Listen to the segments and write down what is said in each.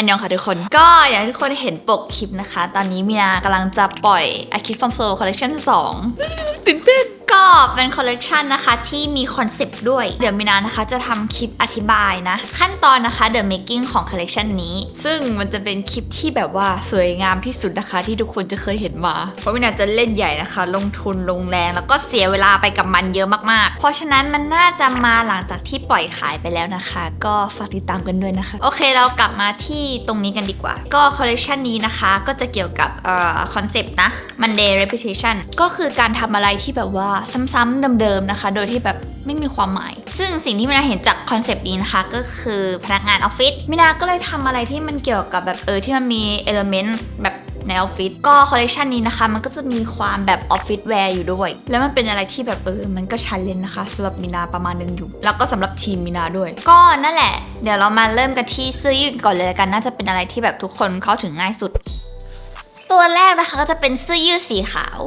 อันยองค่ะทุกคน ก็อย่างที่ทุกคนเห็นปกคลิปนะคะ ตอนนี้มีนากำลังจะปล่อย A Kid From Seoul Collection 2ตื่นเต้น ก็เป็นคอลเลกชันนะคะที่มีคอนเซปต์ด้วย เดี๋ยวมีนานะคะจะทำคลิปอธิบายนะ ขั้นตอนนะคะ The Making ของคอลเลกชันนี้ ซึ่งมันจะเป็นคลิปที่แบบว่าสวยงามที่สุดนะคะ ที่ทุกคนจะเคยเห็นมา เพราะมีนาจะเล่นใหญ่นะคะ ลงทุนลงแรงแล้วก็เสียเวลาไปกับมันเยอะมากๆ เพราะฉะนั้นมันน่าจะมาหลังจากที่ปล่อยขายไปแล้วนะคะ ก็ฝากติดตามกันด้วยนะคะ โอเคเรากลับมาที่ตรงนี้กันดีกว่า ก็คอลเลกชันนี้นะคะก็จะเกี่ยวกับเอ่อคอนเซปต์นะ Monday Repetition ก็คือการทำอะไรที่แบบว่าซ้ำๆเดิมๆนะคะ โดยที่แบบไม่มีความหมาย ซึ่งสิ่งที่มินาเห็นจากคอนเซปต์นี้นะคะ ก็คือพนักงานออฟฟิศมินาก็เลยทำอะไรที่มันเกี่ยวกับแบบเออที่มันมีเอลเมนต์แบบในออฟฟิศก็คอลเลกชันนี้นะคะ มันก็จะมีความแบบออฟฟิศแวร์อยู่ด้วย แล้วมันเป็นอะไรที่แบบเออ มันก็ชันเลนนะคะสำหรับมินาประมาณนึงอยู่ แล้วก็สำหรับทีมมินาด้วย ก็นั่นแหละ เดี๋ยวเรามาเริ่มกันที่เสื้อยืดก่อนเลยละกัน น่าจะเป็นอะไรที่แบบทุกคนเข้าถึงง่ายสุด ตัวแรกนะคะก็จะเป็นเสื้อยืดสีขาว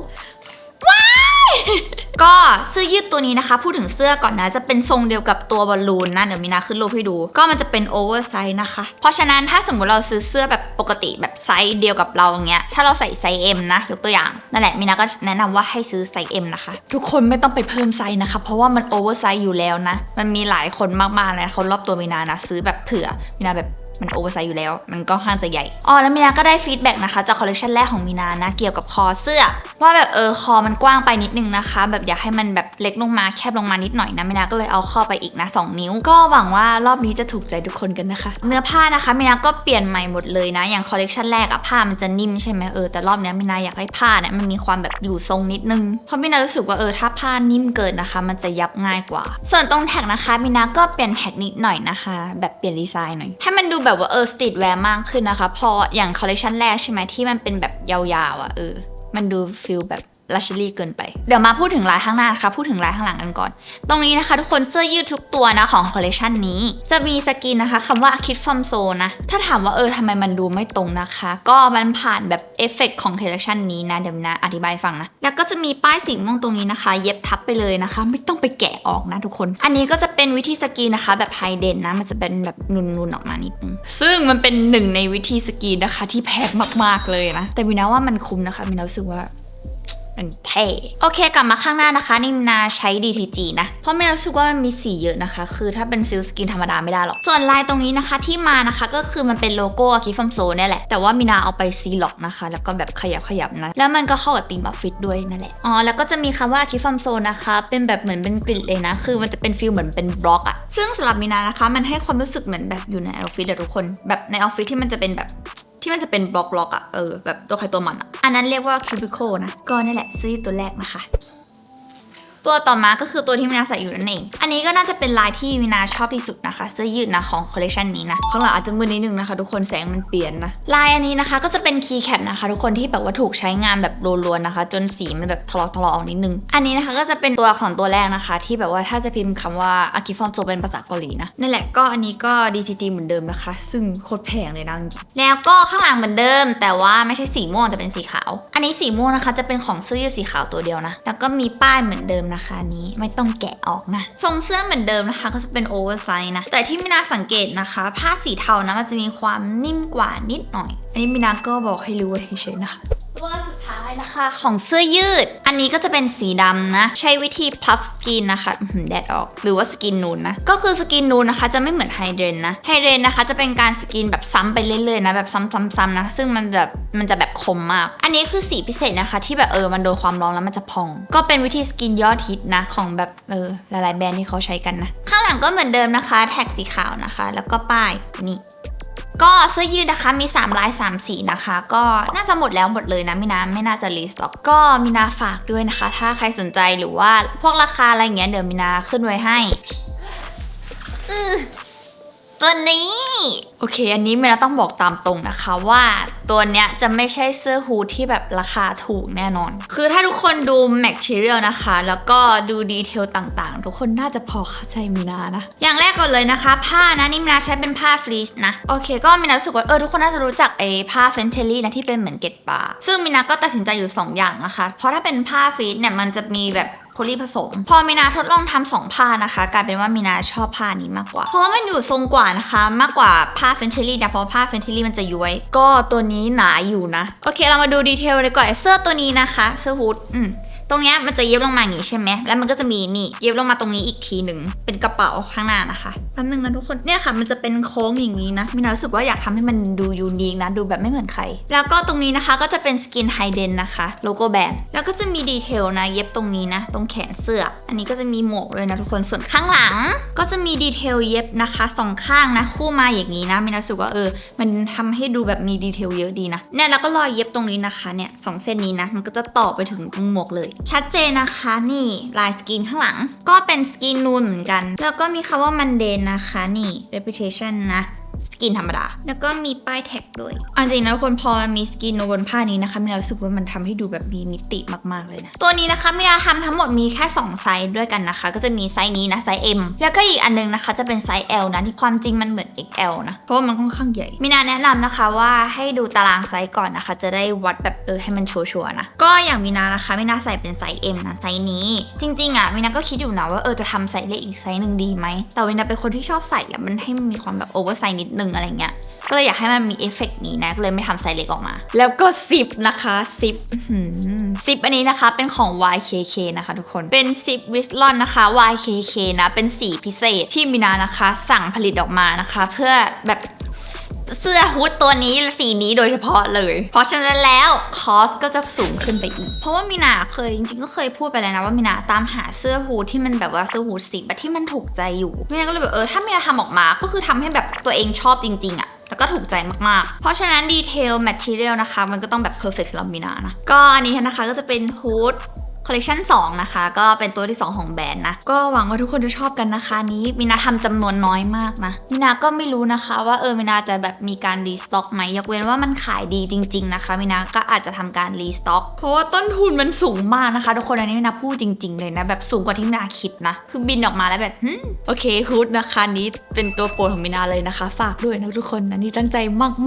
ก็เสื้อยืดตัวนี้นะคะ พูดถึงเสื้อก่อนนะจะเป็นทรงเดียวกับตัวบอลลูนนะเดี๋ยวมีนาขึ้นรูปให้ดู ก็มันจะเป็นโอเวอร์ไซส์นะคะ เพราะฉะนั้นถ้าสมมติเราซื้อเสื้อแบบปกติแบบไซส์เดียวกับเราอย่างเงี้ยถ้าเราใส่ไซส์ M นะยกตัวอย่างนั่นแหละมีนาก็แนะนำว่าให้ซื้อไซส์ M นะคะ ทุกคนไม่ต้องไปเพิ่มไซส์นะคะ เพราะว่ามันโอเวอร์ไซส์อยู่แล้วนะ มันมีหลายคนมากๆเลยคนรอบตัวมีนานะซื้อแบบเผื่อมีนาแบบ มันโอเวอร์ไซส์อยู่แล้ว มันก็ค่อนข้างจะใหญ่อ๋อแล้วมีนาก็ได้ฟีดแบ็กนะคะจากคอลเลคชันแรกของมีนานะเกี่ยวกับคอเสื้อ ว่าแบบเออคอมันกว้างไปนิดนึงนะคะ แบบอยากให้มันแบบเล็กลงมาแคบลงมานิดหน่อยนะมีนาก็เลยเอาข้อไปอีกนะ 2 นิ้ว ก็หวังว่ารอบนี้จะถูกใจทุกคนกันนะคะ เนื้อผ้านะคะมีนาก็เปลี่ยนใหม่หมดเลยนะ อย่างคอลเลคชันแรกอะผ้ามันจะนิ่มใช่ไหมเออแต่รอบนี้มีนาอยากให้ผ้าเนี่ยมันมีความแบบอยู่ทรงนิดนึงเพราะมีนารู้สึกว่าเออถ้าผ้านิ่มเกินนะคะ มันจะยับง่ายกว่า ส่วนตรงแท็กนะคะมีนาก็เปลี่ยนแท็กนิดหน่อยนะคะ แบบเปลี่ยนดีไซน์หน่อยให้มันดูแบบว่าเออสตรีทแวร์มากขึ้นนะคะ พออย่างคอลเลคชันแรกใช่ไหมที่มันเป็นแบบยาวๆอะ่ะเออ มันดูฟิลแบบ ลัชชี่เกินไป เดี๋ยวมาพูดถึงลายข้างหน้านะคะ พูดถึงลายข้างหลังกันก่อน ตรงนี้นะคะทุกคนเสื้อยืดทุกตัวนะของคอลเลคชันนี้ จะมีสกรีนนะคะคำว่า Kid from Seoul นะ ถ้าถามว่าเออทำไมมันดูไม่ตรงนะคะ ก็มันผ่านแบบเอฟเฟกของคอลเลคชันนี้นะ เดี๋ยวนะอธิบายฟังนะ แล้วก็จะมีป้ายสีม่วงตรงนี้นะคะ เย็บทับไปเลยนะคะ ไม่ต้องไปแกะออกนะทุกคน อันนี้ก็จะเป็นวิธีสกรีนนะคะ แบบไฮเดนนะ มันจะเป็นแบบนูนๆออกมานิดนึง ซึ่งมันเป็นหนึ่งในวิธีสกรีนนะคะ ที่แพงมากๆเลยนะ แต่มินาว่ามันคุ้มนะคะมินารู้สึกว่า มันเท่โอเคกลับมาข้างหน้านะคะนี่มินาใช้ DTG นะ เพราะมินารู้สึกว่ามันมีสีเยอะนะคะ คือถ้าเป็นซิลสกินธรรมดาไม่ได้หรอก ส่วนลายตรงนี้นะคะที่มานะคะก็คือมันเป็นโลโก้อคิฟัมโซนี่แหละ แต่ว่ามินาเอาไปซีล็อกนะคะ แล้วก็แบบขยับขยับนะ แล้วมันก็เข้ากับธีมออฟฟิศด้วยนั่นแหละ อ๋อ แล้วก็จะมีคำว่าคิฟัมโซนะคะ เป็นแบบเหมือนเป็นกริดเลยนะ คือมันจะเป็นฟิลเหมือนเป็นบล็อกอะซึ่งสำหรับมินานะคะ มันให้ความรู้สึกเหมือนแบบอยู่ในออฟฟิศอะทุกคน แบบในออฟฟิศที่มันจะเป็นแบบ ที่มันจะเป็นบล็อกบล็อกๆอะเออแบบตัวใครตัวมันอะอันนั้นเรียกว่าคิวบิโคนะก็นี่แหละซื้อตัวแรกนะคะ ตัวต่อมาก็คือตัวที่มินาใส่อยู่นั่นเอง อันนี้ก็น่าจะเป็นลายที่มินาชอบที่สุดนะคะ เสื้อยืดนะของคอลเลคชันนี้นะ ข้างหลังอาจจะมืดนิดนึงนะคะ ทุกคนแสงมันเปลี่ยนนะ ลายอันนี้นะคะก็จะเป็นคีย์แคปนะคะทุกคนที่แบบว่าถูกใช้งานแบบรัวๆนะคะ จนสีมันแบบทะลาะทะลออกนิดนึง อันนี้นะคะก็จะเป็นตัวของตัวแรกนะคะ ที่แบบว่าถ้าจะพิมพ์คำว่าอากิฟอมโซเป็นภาษาเกาหลีนะนั่นแหละก็อันนี้ก็ DCG เหมือนเดิมนะคะ ซึ่งโคตรแพงเลยนะจริงแล้วก็ข้างหลังเหมือนเดิม แต่ว่าไม่ใช่สีม่วงแต่เป็นสีขาว อันนี้สีม่วงนะคะจะเป็นของเสื้อยืดสีขาวตัวเดียวนะแล้วก็มีป้ายเหมือนเดิมนะคะ นี้ไม่ต้องแกะออกนะทรงเสื้อเหมือนเดิมนะคะ ก็จะเป็นโอเวอร์ไซส์นะ แต่ที่มินาสังเกตนะคะ ผ้าสีเทานะมันจะมีความนิ่มกว่านิดหน่อย อันนี้มินาก็บอกให้รู้เฉยๆนะคะ ตัวสุดท้ายนะคะ ของเสื้อยืด อันนี้ก็จะเป็นสีดำนะ ใช้วิธีพัฟสกินนะคะแดดออก หรือว่าสกินนูนนะ ก็คือสกินนูนนะคะ จะไม่เหมือนไฮเดรนนะไฮเดรนนะคะ จะเป็นการสกินแบบซ้ำไปเรื่อยๆนะแบบซ้ำๆๆนะ ซึ่งมันแบบมันจะแบบคมมาก อันนี้คือสีพิเศษนะคะ ที่แบบเออมันโดนความร้อนแล้วมันจะพอง ก็เป็นวิธีสกินยอดฮิตนะของแบบเออหลายๆแบรนด์ที่เขาใช้กันนะ ข้างหลังก็เหมือนเดิมนะคะ แท็กสีขาวนะคะ แล้วก็ป้ายนี่ ก็เสื้อยืดนะคะมี 3 ลาย 3 สีนะคะ ก็น่าจะหมดแล้วหมดเลยนะมินาไม่น่าจะรีสต็อกก็มินาฝากด้วยนะคะ ถ้าใครสนใจหรือว่าพวกราคาอะไรเงี้ยเดี๋ยวมินาขึ้นไว้ให้ ตัวนี้ โอเค อันนี้มินาต้องบอกตามตรงนะคะว่าตัวเนี้ยจะไม่ใช่เสื้อฮูดที่แบบราคาถูกแน่นอน คือถ้าทุกคนดูแมทเทียลนะคะ แล้วก็ดูดีเทลต่างๆ ทุกคนน่าจะพอเข้าใจมินานะ อย่างแรกก่อนเลยนะคะ ผ้านะนี่มินาใช้เป็นผ้าฟรีสนะ โอเค ก็มินารู้สึกว่าเออทุกคนน่าจะรู้จักไอ้ผ้าเฟนเทลลี่นะที่เป็นเหมือนเกล็ดปลาซึ่งมินาก็ตัดสินใจอยู่ 2 อย่างนะคะ เพราะถ้าเป็นผ้าฟรีสเนี่ยมันจะมีแบบ โพลีผสม พอมีนาทดลองทำสองผ้านะคะ กลายเป็นว่ามีนาชอบผ้านี้มากกว่า เพราะว่ามันอยู่ทรงกว่านะคะ มากกว่าผ้าเฟนเทลลี่นะเพราะผ้าเฟนเทลลี่มันจะย้วย ก็ตัวนี้หนาอยู่นะ โอเค เรามาดูดีเทลเลยก่อนเสื้อตัวนี้นะคะ เสื้อฮูดอืม ตรงเนี้ยมันจะเย็บลงมาอย่างงี้ใช่ไหมแล้วมันก็จะมีนี่เย็บลงมาตรงนี้อีกทีหนึ่งเป็นกระเป๋าข้างหน้านะคะแป๊บนึงนะทุกคนเนี่ยค่ะ มันจะเป็นโค้งอย่างนี้นะมินารู้สึกว่าอยากทำให้มันดูยูนิคนะดูแบบไม่เหมือนใคร แล้วก็ตรงนี้นะคะก็จะเป็นสกินไฮเดนนะคะโลโก้แบรนด์แล้วก็จะมีดีเทลนะเย็บตรงนี้นะ ตรงแขนเสื้อ อันนี้ก็จะมีหมวกเลยนะทุกคนส่วนข้างหลัง ก็จะมีดีเทลเย็บนะคะสองข้างนะคู่มาอย่างนี้นะมินารู้สึกว่าเออ มันทำให้ดูแบบมีดีเทลเยอะดีนะเนี่ยแล้วก็รอยเย็บตรงนี้นะคะเนี่ยสองเส้นนี้นะมันก็จะต่อไปถึงตรงหมวกเลยชัดเจนนะคะนี่ลายสกินข้างหลัง ก็เป็นสกินนูนเหมือนกัน แล้วก็มีคำว่า Monday นะคะนี่ reputation นะ สกินธรรมดา แล้วก็มีป้ายแท็กด้วยเอันจริงนะทุกคนพอมันมีสกินบนผ้านี้นะคะมินารู้สึกว่ามันทำให้ดูแบบมีมิติมากๆเลยนะ ตัวนี้นะคะมินาทำทั้งหมดมีแค่ 2 ไซส์ด้วยกันนะคะ ก็จะมีไซส์นี้นะไซส์ M แล้วก็อีกอันนึงนะคะ จะเป็นไซส์ L นะที่ความจริงมันเหมือน XL นะ เพราะว่ามันค่อนข้างใหญ่มินาแนะนำนะคะว่าให้ดูตารางไซส์ก่อนนะคะ จะได้วัดแบบเออให้มันชัวร์ๆนะ ก็อย่างมินานะคะมินาใส่เป็นไซส์ M นะไซส์นี้ จริงๆอะมินาก็คิดอยู่นะว่าเออจะทำไซส์เล็กอีกไซส์หนึ่งดีไหมแต่มินาเป็นคนที่ชอบใส่อะมันให้มันมีความแบบโอเวอร์ไซส์นิดนึงอะไรเงี้ยก็เลยอยากให้มันมีเอฟเฟกต์นี้นะ ก็เลยไม่ทำไซส์เล็กออกมา แล้วก็ซิปนะคะซิปซิปอันนี้นะคะเป็นของ YKK นะคะทุกคน เป็นซิปวิสลอนนะคะ YKK นะ เป็นสีพิเศษที่มินานะคะ สั่งผลิตออกมานะคะ เพื่อแบบ เสื้อฮูดตัวนี้สีนี้โดยเฉพาะเลย เพราะฉะนั้นแล้วคอสก็จะสูงขึ้นไปอีก เพราะว่ามินาเคยจริงๆก็เคยพูดไปแล้วนะว่ามินาตามหาเสื้อฮูดที่มันแบบว่าเสื้อฮูดสีแบบที่มันถูกใจอยู่มินาก็เลยแบบเออถ้ามินาทำออกมาก็คือทำให้แบบตัวเองชอบจริง ๆอะแล้วก็ถูกใจมาก ๆ เพราะฉะนั้นดีเทลแมทเทียลนะคะ มันก็ต้องแบบ perfect สำหรับมินานะ ก็อันนี้นะคะก็จะเป็นฮูด คอลเลคชัน2นะคะ ก็เป็นตัวที่ 2 ของแบรนด์นะ ก็หวังว่าทุกคนจะชอบกันนะคะ นี้มินาทำจำนวนน้อยมากนะ มินาก็ไม่รู้นะคะว่าเออมินาจะแบบมีการรีสต็อกไหมยกเว้นว่ามันขายดีจริง ๆ นะคะ มินาก็อาจจะทำการรีสต็อกเพราะว่าต้นทุนมันสูงมากนะคะ ทุกคนอันนี้มินาพูดจริง ๆ เลยนะแบบสูงกว่าที่มินาคิดนะ คือบินออกมาแล้วแบบโอเคฮูดนะคะนนี้เป็นตัวโปรดของมินาเลยนะคะ ฝากด้วยนะทุกคนอันนี้ตั้งใจ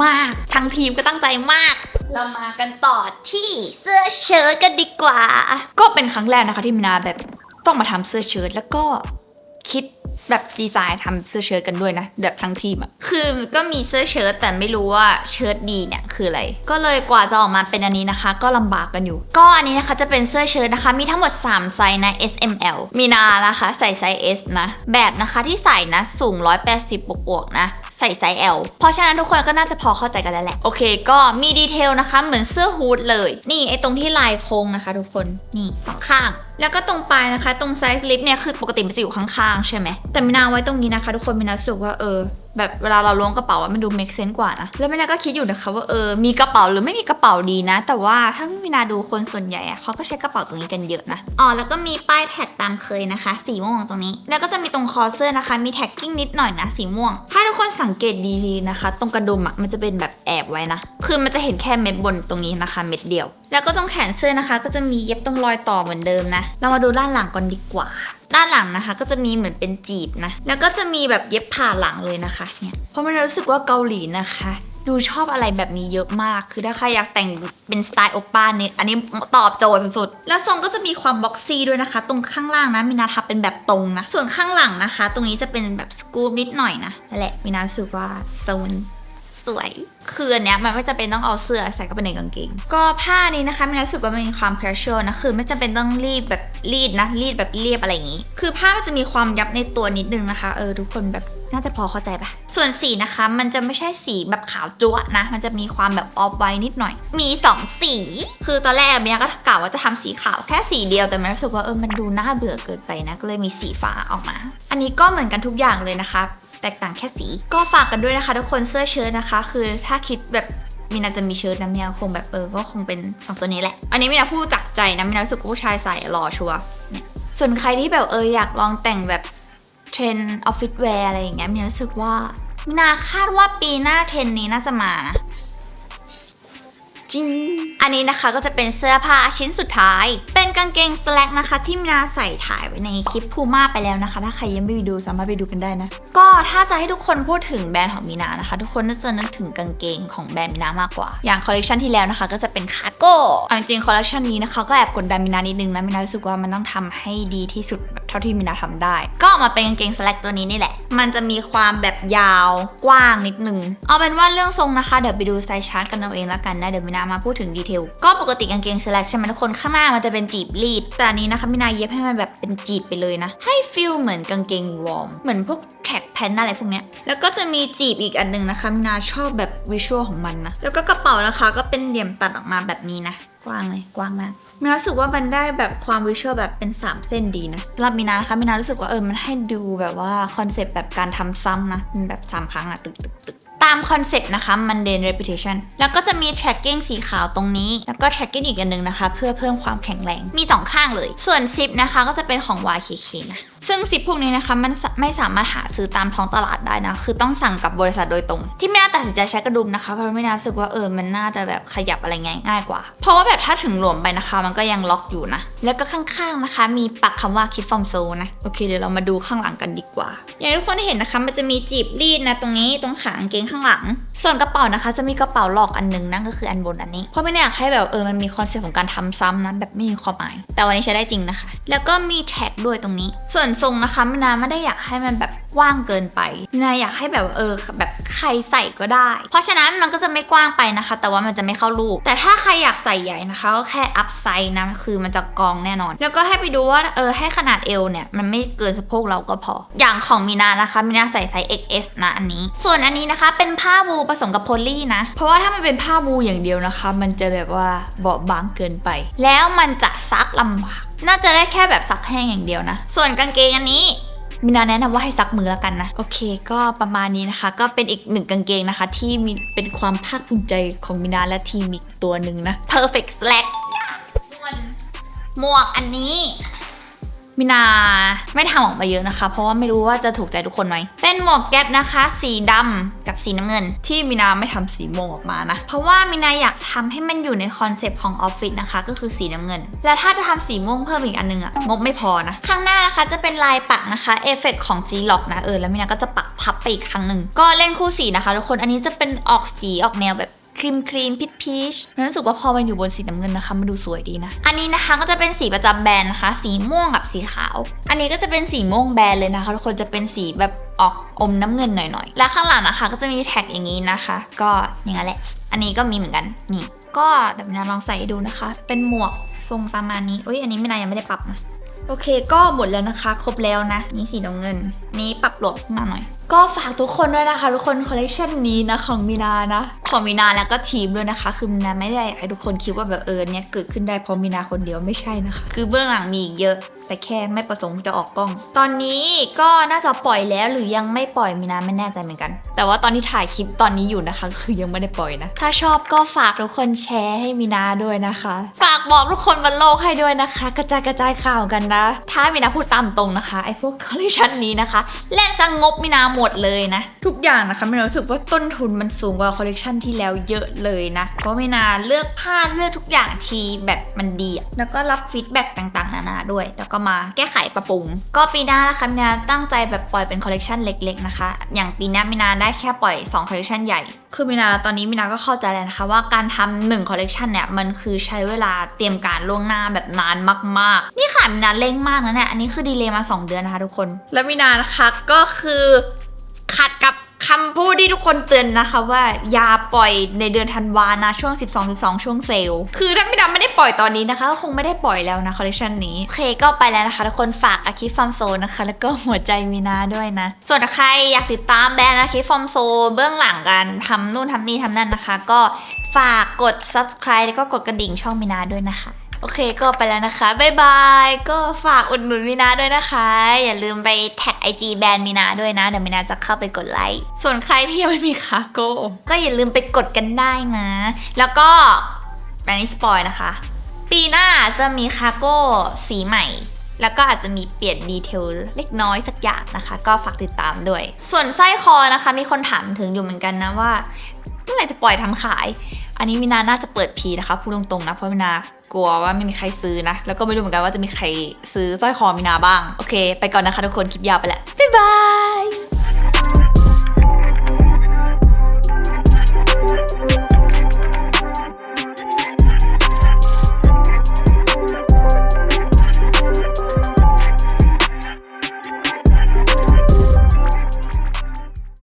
มากๆทั้งทีมก็ตั้งใจมาก เรามากันต่อที่เสื้อเชิ้ตกันดีกว่า ก็เป็นครั้งแรกนะคะที่มินาแบบต้องมาทำเสื้อเชิ้ตแล้วก็คิด แบบดีไซน์ทำเสื้อเชิ้ตกันด้วยนะ แบบทั้งทีมอะคือก็มีเสื้อเชิ้ตแต่ไม่รู้ว่าเชิ้ตดีเนี่ยคืออะไร ก็เลยกว่าจะออกมาเป็นอันนี้นะคะ ก็ลำบากกันอยู่ ก็อันนี้นะคะจะเป็นเสื้อเชิ้ตนะคะ มีทั้งหมด 3 ไซส์นะ S M L มีนานะคะ ใส่ไซส์ S นะ แบบนะคะที่ใส่นะสูง 180 บวกๆนะ ใส่ไซส์ L เพราะฉะนั้นทุกคนก็น่าจะพอเข้าใจกันแล้วแหละ โอเค ก็มีดีเทลนะคะ เหมือนเสื้อฮูดเลย นี่ไอตรงที่ลายโค้งนะคะ ทุกคน นี่สองข้าง แล้วก็ตรงปลายนะคะ ตรงไซส์ลิปเนี่ยคือปกติมันจะอยู่ข้างๆใช่ไหมแต่มินาไว้ตรงนี้นะคะ ทุกคนมินารู้สึกว่าเออ แบบเวลาเราล้วงกระเป๋าอะมันดู make sense กว่านะแล้วมินาก็คิดอยู่นะคะว่าเออมีกระเป๋าหรือไม่มีกระเป๋าดีนะ แต่ว่าถ้ามินาดูคนส่วนใหญ่อะเขาก็ใช้กระเป๋าตรงนี้กันเยอะนะอ๋อแล้วก็มีป้ายแท็กตามเคยนะคะ สีม่วงตรงนี้ แล้วก็จะมีตรงคอเสื้อนะคะ มีแท็กกิ้งนิดหน่อยนะสีม่วง ถ้าทุกคนสังเกตดีๆนะคะ ตรงกระดุมอะมันจะเป็นแบบแอบไว้นะคือมันจะเห็นแค่เม็ดบนตรงนี้นะคะ เม็ดเดียว แล้วก็ตรงแขนเสื้อนะคะ ก็จะมีเย็บตรงรอยต่อเหมือนเดิมนะ เรามาดูด้านหลังก่อนดีกว่าด้านหลังนะคะ ก็จะมีเหมือนเป็นจีบนะ แล้วก็จะมีแบบเย็บผ่าหลังเลยนะคะเนี่ยเพราะมันรู้สึกว่าเกาหลีนะคะ ดูชอบอะไรแบบนี้เยอะมาก คือถ้าใครอยากแต่งเป็นสไตล์โอป้าเนี่ยอันนี้ตอบโจทย์สุดๆ แล้วทรงก็จะมีความบ็อกซี่ด้วยนะคะ ตรงข้างล่างนะมินาทับเป็นแบบตรงนะ ส่วนข้างหลังนะคะ ตรงนี้จะเป็นแบบสกูปนิดหน่อยนะนั่นแหละมินาสึกว่าโซน สวย คืออันเนี้ยมันไม่จำเป็นต้องเอาเสื้อใส่เข้าไปในกางเกง ก็ผ้านี้นะคะมันรู้สึกว่ามันมีความ casual นะ คือไม่จำเป็นต้องรีดแบบรีดนะ รีดแบบเรียบอะไรอย่างงี้ คือผ้ามันจะมีความยับในตัวนิดนึงนะคะ เออทุกคนแบบน่าจะพอเข้าใจปะส่วนสีนะคะ มันจะไม่ใช่สีแบบขาวจั๊วะนะ มันจะมีความแบบออฟไวนิดหน่อย มี 2 สี คือตอนแรกเมียก็กล่าวว่าจะทำสีขาวแค่สีเดียวแต่มันรู้สึกว่าเออมันดูน่าเบื่อเกินไปนะก็เลยมีสีฟ้าออกมา อันนี้ก็เหมือนกันทุกอย่างเลยนะคะ แตกต่างแค่สี ก็ฝากกันด้วยนะคะ ทุกคนเสื้อเชิ้ตนะคะ คือถ้าคิดแบบมินาจะมีเชิ้ตนะมินาคงแบบเออก็คงเป็นสองตัวนี้แหละ อันนี้มินาพูดจากใจนะมินารู้สึกผู้ชายใส่หล่อชัวร์ส่วนใครที่แบบเอออยากลองแต่งแบบเทรนออฟฟิศแวร์อะไรอย่างเงี้ยมินารู้สึกว่ามินาคาดว่าปีหน้าเทรนนี้น่าจะมานะ ริง อันนี้นะคะก็จะเป็นเสื้อผ้าชิ้นสุดท้าย เป็นกางเกงสแลกนะคะ ที่มินาใส่ถ่ายไว้ในคลิปพูม่าไปแล้วนะคะ ถ้าใครยังไม่ไปดูสามารถไปดูกันได้นะ ก็ถ้าจะให้ทุกคนพูดถึงแบรนด์ของมินานะคะ ทุกคนน่าจะนึกถึงกางเกงของแบรนด์มินามากกว่า อย่างคอลเลคชันที่แล้วนะคะ ก็จะเป็นคาร์โก้เอาจริงๆคอลเลคชันนี้นะคะก็แอบกดดันมินานิดนึงนะมินารู้สึกว่ามันต้องทำให้ดีที่สุด เท่าที่มินาทำได้ ก็ออกมาเป็นกางเกงสแลกตัวนี้นี่แหละ มันจะมีความแบบยาวกว้างนิดนึง เอาเป็นว่าเรื่องทรงนะคะ เดี๋ยวไปดูไซส์ชาร์ตกันเอาเองแล้วกันนะเดี๋ยวมินามาพูดถึงดีเทลก็ปกติกางเกงสแลกใช่ไหมทุกคนข้างหน้ามันจะเป็นจีบรีดแต่อันนี้นะคะมินาเย็บให้มันแบบเป็นจีบไปเลยนะ ให้ฟิลเหมือนกางเกงวอร์มเหมือนพวกแท็กแพนอะไรพวกเนี้ยแล้วก็จะมีจีบอีกอันหนึงนะคะมินาชอบแบบวิชวลของมันนะแล้วก็กระเป๋านะคะก็เป็นเหลี่ยมตัดออกมาแบบนี้นะ กว้างเลยกว้างมากมินารู้สึกว่ามันได้แบบความวิชวลแบบเป็น 3 เส้นดีนะสำหรับมินานะคะมินารู้สึกว่าเออมันให้ดูแบบว่าคอนเซปต์แบบการทำซ้ำนะมันแบบ 3 ครั้งอะตึกตึกตึกตามคอนเซปต์นะคะ mundane repetition แล้วก็จะมี tracking สีขาวตรงนี้ แล้วก็ tracking อีกอันหนึงนะคะ เพื่อเพิ่มความแข็งแรง มี 2 ข้างเลย ส่วนซิปนะคะก็จะเป็นของ YKK นะซึ่งซิปพวกนี้นะคะมันไม่สามารถหาซื้อตามท้องตลาดได้นะ คือต้องสั่งกับบริษัทโดยตรง ที่ไม่น่าตัดสินใจใช้กระดุมนะคะเพราะไม่น่ารู้สึกว่าเออมันน่าจะแบบขยับอะไรง่ายง่ายกว่า เพราะว่าแบบถ้าถึงหลวมไปนะคะ มันก็ยังล็อกอยู่นะ แล้วก็ข้างๆนะคะ มีปักคำว่า Kid from Seoul นะ โอเคเดี๋ยวเรามาดูข้างหลังกันดีกว่า อย่างทุกคนได้เห็นนะคะ มันจะมีจีบรีดนะตรงนี้ตรงขางเกงข้างหลัง ส่วนกระเป๋านะคะ จะมีกระเป๋าหลอกอันหนึงนั่นก็คืออันบนอันนี้ เพราะไม่ได้อยากให้แบบเออมันมีคอนเซ็ปต์ของการทำซ้ำนะแบบไม่มีความหมาย แต่วันนี้ใช้ได้จริงนะคะ แล้วก็มีแท็กด้วยตรงนี้ ส่วนทรงนะคะมินาไม่ได้อยากให้มันแบบกว้างเกินไปมินาอยากให้แบบเออแบบใครใส่ก็ได้ เพราะฉะนั้นมันก็จะไม่กว้างไปนะคะ แต่ว่ามันจะไม่เข้ารูป แต่ถ้าใครอยากใส่ใหญ่นะคะก็แค่อัพไซส์นะคือมันจะกองแน่นอน แล้วก็ให้ไปดูว่าเออให้ขนาดเอวเนี่ยมันไม่เกินสะโพกเราก็พอ อย่างของมีนานะคะมีนาใส่ไซส์ XS นะอันนี้ ส่วนอันนี้นะคะเป็นผ้าบูผสมกับโพลีนะ เพราะว่าถ้ามันเป็นผ้าบูอย่างเดียวนะคะ มันจะแบบว่าเบาบางเกินไป แล้วมันจะซักลำบาก น่าจะได้แค่แบบซักแห้งอย่างเดียวนะ ส่วนกางเกงอันนี้ มินาแนะนำว่าให้ซักมือแล้วกันนะ โอเค ก็ประมาณนี้นะคะ ก็เป็นอีกหนึ่งกางเกงนะคะ ที่มีเป็นความภาคภูมิใจของมินาและทีมอีกตัวหนึ่งนะ perfect slack ส่วนหมวกอันนี้ มินาไม่ทำออกมาเยอะนะคะ เพราะว่าไม่รู้ว่าจะถูกใจทุกคนไหมเป็นหมวกแก๊ปนะคะ สีดำกับสีน้ำเงิน ที่มินาไม่ทำสีม่วงออกมานะ เพราะว่ามินาอยากทำให้มันอยู่ในคอนเซปต์ของออฟฟิศนะคะ ก็คือสีน้ำเงิน และถ้าจะทำสีม่วงเพิ่มอีกอันนึงอะงบไม่พอนะ ข้างหน้านะคะจะเป็นลายปักนะคะเอฟเฟกของ G l o c k นะเออแล้วมินาก็จะปักพับไปอีกครั้งหนึ่งก็เล่นคู่สีนะคะ ทุกคนอันนี้จะเป็นออกสีออกแนวแบบ ครีมครีมพิชพีชรู้สึกว่าพอมันอยู่บนสีน้ำเงินนะคะ มันดูสวยดีนะ อันนี้นะคะก็จะเป็นสีประจำแบรนด์นะคะ สีม่วงกับสีขาว อันนี้ก็จะเป็นสีม่วงแบรนด์เลยนะคะทุกคนจะเป็นสีแบบออกอมน้ำเงินหน่อยๆ และข้างหลังนะคะ ก็จะมีแท็กอย่างนี้นะคะ ก็อย่างนั้นแหละ อันนี้ก็มีเหมือนกันนี่ก็เดี๋ยวมินาลองใส่ให้ดูนะคะ เป็นหมวกทรงประมาณนี้อุ้ยอันนี้ไมินายังไม่ได้ปรับนะโอเค ก็หมดแล้วนะคะ ครบแล้วนะนี่สีน้ำเงิน นี้ปรับหลดขึ้นมาหน่อย ก็ฝากทุกคนด้วยนะคะทุกคนคอลเลคชันนี้นะของมีนานะ ของมีนาแล้วก็ทีมด้วยนะคะ คือมีนาไม่ได้อยากให้ทุกคนคิดว่าแบบเออเนี่ยเกิดขึ้นได้เพราะมีนาคนเดียวไม่ใช่นะคะ คือเบื้องหลังมีอีกเยอะแต่แค่ไม่ประสงค์จะออกกล้อง ตอนนี้ก็น่าจะปล่อยแล้วหรือยังไม่ปล่อยมีนาไม่แน่ใจเหมือนกัน แต่ว่าตอนที่ถ่ายคลิปตอนนี้อยู่นะคะ คือยังไม่ได้ปล่อยนะ ถ้าชอบก็ฝากทุกคนแชร์ให้มีนาด้วยนะคะ ฝากบอกทุกคนบนโลกให้ด้วยนะคะ กระจายกระจายข่าวกันนะ ถ้ามีนาพูดตามตรงนะคะไอ้พวกคอลเลคชันนี้นะคะเล่นสงบมีนาหมดเลยนะ ทุกอย่างนะคะมีนารู้สึกว่าต้นทุนมันสูงกว่าคอลเลคชันที่แล้วเยอะเลยนะ เพราะมีนาเลือกผ้าเลือกทุกอย่างทีแบบมันดีอะแล้วก็รับฟีดแบ็กต่างๆ นานาด้วย แล้วก็มาแก้ไขปรับปรุง ก็ปีหน้านะคะมีนาตั้งใจแบบปล่อยเป็นคอลเลคชันเล็กๆนะคะ อย่างปีหน้ามีนาได้แค่ปล่อย2คอลเลคชันใหญ่ คือมินาตอนนี้มินาก็เข้าใจแล้วนะคะว่าการทำหนึ่งคอลเลกชันเนี่ยมันคือใช้เวลาเตรียมการล่วงหน้าแบบนานมากๆ นี่ค่ะมินาเร่งมากนะเนี่ย อันนี้คือดีเลย์มา 2 เดือนนะคะทุกคน แล้วมินานะคะก็คือ ขัดกับคำพูดที่ทุกคนเตือนนะคะว่าอย่าปล่อยในเดือนธันวานะช่วง 12 12 ช่วงเซลล์ คือถ้ามินาไม่ได้ปล่อยตอนนี้นะคะก็คงไม่ได้ปล่อยแล้วนะคอลเลคชันนี้ โอเคก็ไปแล้วนะคะ ทุกคนฝากอาคิฟอมโซนะคะ แล้วก็หัวใจมีนาด้วยนะ ส่วนถ้าใครอยากติดตามแบรนด์อาคิฟอมโซเบื้องหลังกันทำนู่นทำนี่ทำนั่นนะคะ ก็ฝากกด subscribe แล้วก็กดกระดิ่งช่องมีนาด้วยนะคะโอเคก็ไปแล้วนะคะบ๊ายบายก็ฝากอุดหนุนมีนาด้วยนะคะ อย่าลืมไปแท็ก IG แบรนด์มีนาด้วยนะ เดี๋ยวมีนาจะเข้าไปกดไลค์ส่วนใครที่ยังไม่มีคาโก้ก็อย่าลืมไปกดกันได้นะ แล้วก็อันนี้สปอยนะคะ ปีหน้าจะมีคาโก้สีใหม่ แล้วก็อาจจะมีเปลี่ยนดีเทลเล็กน้อยสักอย่างนะคะ ก็ฝากติดตามด้วย ส่วนไส้คอนะคะ มีคนถามถึงอยู่เหมือนกันนะว่าเมื่อไหร่จะปล่อยทำขาย อันนี้มินาน่าจะเปิดพีนะคะพูดตรงๆนะเพราะมินากลัวว่าไม่มีใครซื้อนะ แล้วก็ไม่รู้เหมือนกันว่าจะมีใครซื้อสร้อยคอมินาบ้าง โอเค ไปก่อนนะคะทุกคนคลิปยาวไปแล้วบ๊ายบาย